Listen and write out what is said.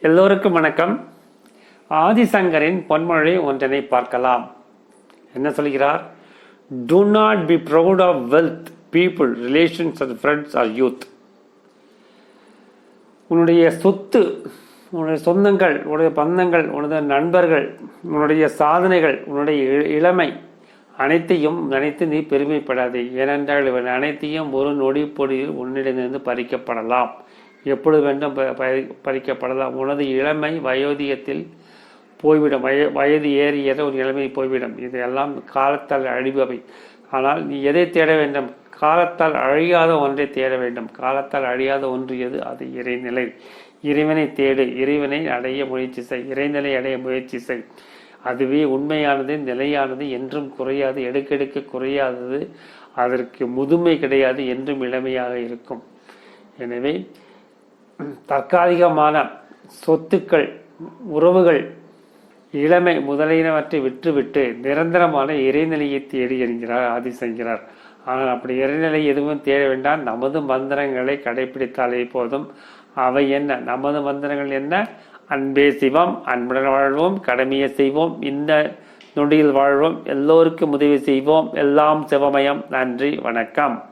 எல்லோருக்கும் வணக்கம். ஆதிசங்கரின் பொன்மொழி ஒன்றினை பார்க்கலாம். என்ன சொல்கிறார்? Do not be proud of wealth people relations and friends are youth உன்னுடைய சொத்து உன்னுடைய சொந்தங்கள் உன்னுடைய பந்தங்கள் உன்னுடைய நண்பர்கள் உன்னுடைய சாதனைகள் உன்னுடைய இ- இளமை அனைத்தையும் நினைத்து நீ பெருமைப்படாதே. ஏனென்றால் இவன் அனைத்தையும் ஒரு நொடி பொடியில் உன்னிடமிருந்து பறிக்கப்படலாம். எப்பொழுது வேண்டும் ப- பறி- பறிக்கப்படலாம். உனது இளமை வயோதிகத்தில் போய்விடும். வய வயது ஏறியது ஒரு இளமை போய்விடும். இதையெல்லாம் காலத்தால் அழிபவை. ஆனால் நீ எதை தேட வேண்டும்? காலத்தால் அழியாத ஒன்றை தேட வேண்டும். காலத்தால் அழியாத ஒன்று எது? அது இறைநிலை. இறைவனை தேடு. இறைவனை அடைய முயற்சி செய். இறைநிலை அடைய முயற்சி செய். அதுவே உண்மையானது நிலையானது என்றும் குறையாது எடுக்கெடுக்க குறையாதது. அதற்கு முதுமை கிடையாது என்றும் இளமையாக இருக்கும். எனவே தற்காலிகமான சொத்துக்கள் உறவுகள் இளமை முதலியனவற்றை விற்றுவிட்டு நிரந்தரமான இறைநிலையை தேடி என்கிறார் ஆதிசங்கிறார் ஆனால் அப்படி இறைநிலை எதுவும் தேட வேண்டாம். நமது மந்திரங்களை கடைபிடித்தாலே போதும். அவை என்ன? நமது மந்திரங்கள் என்ன? அன்பே சிவம் அன்புடன் வாழ்வோம் கடமையை செய்வோம் இந்த நொடியில் வாழ்வோம் எல்லோருக்கும் உதவி செய்வோம். எல்லாம் சிவமயம் நன்றி வணக்கம்.